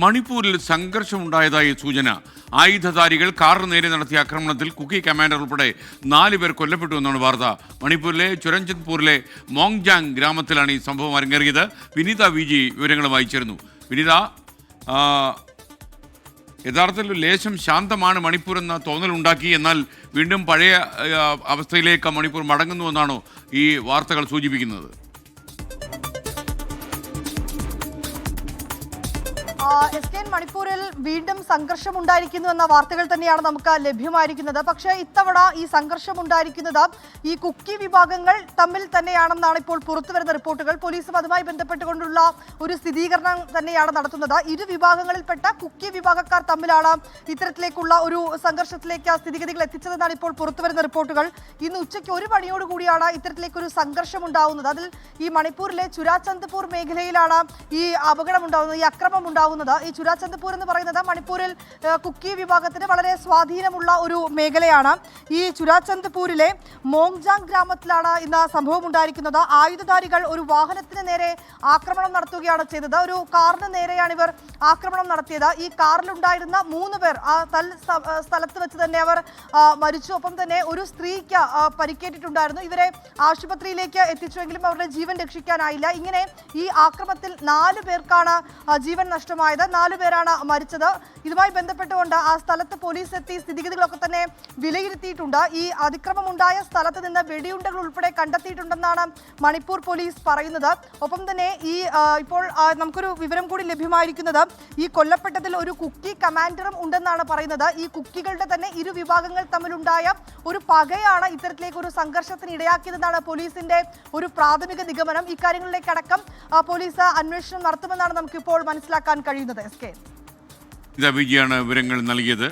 മണിപ്പൂരിൽ സംഘർഷമുണ്ടായതായി സൂചന. ആയുധധാരികൾ കാറിന് നേരെ നടത്തിയ ആക്രമണത്തിൽ കുക്കി കമാൻഡർ ഉൾപ്പെടെ നാല് പേർ കൊല്ലപ്പെട്ടു എന്നാണ് വാർത്ത. മണിപ്പൂരിലെ ചുരഞ്ജിത്പൂരിലെ മോങ്ജാങ് ഗ്രാമത്തിലാണ് ഈ സംഭവം അരങ്ങേറിയത്. വിനീത വി ജി വിവരങ്ങൾ വായിച്ചിരുന്നു വിനീത യഥാർത്ഥത്തിൽ ലേശം ശാന്തമാണ് മണിപ്പൂർ എന്ന തോന്നലുണ്ടാക്കി. എന്നാൽ വീണ്ടും പഴയ അവസ്ഥയിലേക്ക് മണിപ്പൂർ മടങ്ങുന്നുവെന്നാണോ ഈ വാർത്തകൾ സൂചിപ്പിക്കുന്നത്? എസ് കെ മണിപ്പൂരിൽ വീണ്ടും സംഘർഷം ഉണ്ടായിരിക്കുന്നു എന്ന വാർത്തകൾ തന്നെയാണ് നമുക്ക് ലഭ്യമായിരിക്കുന്നത്. പക്ഷേ ഇത്തവണ ഈ സംഘർഷം ഉണ്ടായിരിക്കുന്നത് ഈ കുക്കി വിഭാഗങ്ങൾ തമ്മിൽ തന്നെയാണെന്നാണ് ഇപ്പോൾ പുറത്തുവരുന്ന റിപ്പോർട്ടുകൾ. പോലീസും അതുമായി ബന്ധപ്പെട്ടുകൊണ്ടുള്ള ഒരു സ്ഥിരീകരണം തന്നെയാണ് നടത്തുന്നത്. ഇരു വിഭാഗങ്ങളിൽപ്പെട്ട കുക്കി വിഭാഗക്കാർ തമ്മിലാണ് ഇത്തരത്തിലേക്കുള്ള ഒരു സംഘർഷത്തിലേക്ക് സ്ഥിതിഗതികൾ എത്തിച്ചതെന്നാണ് ഇപ്പോൾ പുറത്തുവരുന്ന റിപ്പോർട്ടുകൾ. ഇന്ന് ഉച്ചയ്ക്ക് ഒരു മണിയോട് കൂടിയാണ് ഇത്തരത്തിലേക്കൊരു സംഘർഷം ഉണ്ടാവുന്നത് അതിൽ ഈ മണിപ്പൂരിലെ ചുരാചന്ദ്പൂർ മേഖലയിലാണ് ഈ അപകടം ഉണ്ടാവുന്നത് ഈ അക്രമം ഉണ്ടാവുന്നത് ഈ ചുരാചന്ദ്പൂർ എന്ന് പറയുന്നത് മണിപ്പൂരിൽ കുക്കി വിഭാഗത്തിന് വളരെ സ്വാധീനമുള്ള ഒരു മേഖലയാണ്. ഈ ചുരാചന്ദ്പൂരിലെ മോങ്ജാങ് ഗ്രാമത്തിലാണ് ഇന്ന് സംഭവം ഉണ്ടായിരിക്കുന്നത്. ആയുധധാരികൾ ഒരു വാഹനത്തിന് നേരെ ആക്രമണം നടത്തുകയാണ് ചെയ്തത്. ഒരു കാറിന് നേരെയാണ് ഇവർ ആക്രമണം നടത്തിയത്. ഈ കാറിലുണ്ടായിരുന്ന മൂന്ന് പേർ ആ സ്ഥലത്ത് വെച്ച് തന്നെ അവർ മരിച്ചു. ഒപ്പം തന്നെ ഒരു സ്ത്രീക്ക് പരിക്കേറ്റിട്ടുണ്ടായിരുന്നു. ഇവരെ ആശുപത്രിയിലേക്ക് എത്തിച്ചുവെങ്കിലും അവരുടെ ജീവൻ രക്ഷിക്കാനായില്ല. ഇങ്ങനെ ഈ ആക്രമത്തിൽ നാല് പേർക്കാണ് ജീവൻ നഷ്ടമായത്. നാലു പേരാണ് മരിച്ചത്. ഇതുമായി ബന്ധപ്പെട്ടുകൊണ്ട് ആ സ്ഥലത്ത് പോലീസ് എത്തി സ്ഥിതിഗതികളൊക്കെ തന്നെ വിലയിരുത്തിയിട്ടുണ്ട്. ഈ അതിക്രമം ഉണ്ടായ സ്ഥലത്ത് നിന്ന് വെടിയുണ്ടകൾ ഉൾപ്പെടെ കണ്ടെത്തിയിട്ടുണ്ടെന്നാണ് മണിപ്പൂർ പോലീസ് പറയുന്നത്. ഒപ്പം തന്നെ ഈ ഇപ്പോൾ നമുക്കൊരു വിവരം കൂടി ലഭ്യമായിരിക്കുന്നത്. ഈ കൊല്ലപ്പെട്ടതിൽ ഒരു കുക്കി കമാൻഡറും ഉണ്ടെന്നാണ് പറയുന്നത്. ഈ കുക്കികളുടെ തന്നെ ഇരു വിഭാഗങ്ങൾ തമ്മിലുണ്ടായ ഒരു പകയാണ് ഇത്തരത്തിലേക്ക് ഒരു സംഘർഷത്തിന് ഇടയാക്കിയതെന്നാണ് പോലീസിന്റെ ഒരു പ്രാഥമിക നിഗമനം. ഇക്കാര്യങ്ങളിലേക്കടക്കം പോലീസ് അന്വേഷണം നടത്തുമെന്നാണ് നമുക്കിപ്പോൾ മനസ്സിലാക്കാൻ കഴിയുന്നത് എസ് കെ? വിജിയാണ് വിവരങ്ങൾ നൽകിയത്.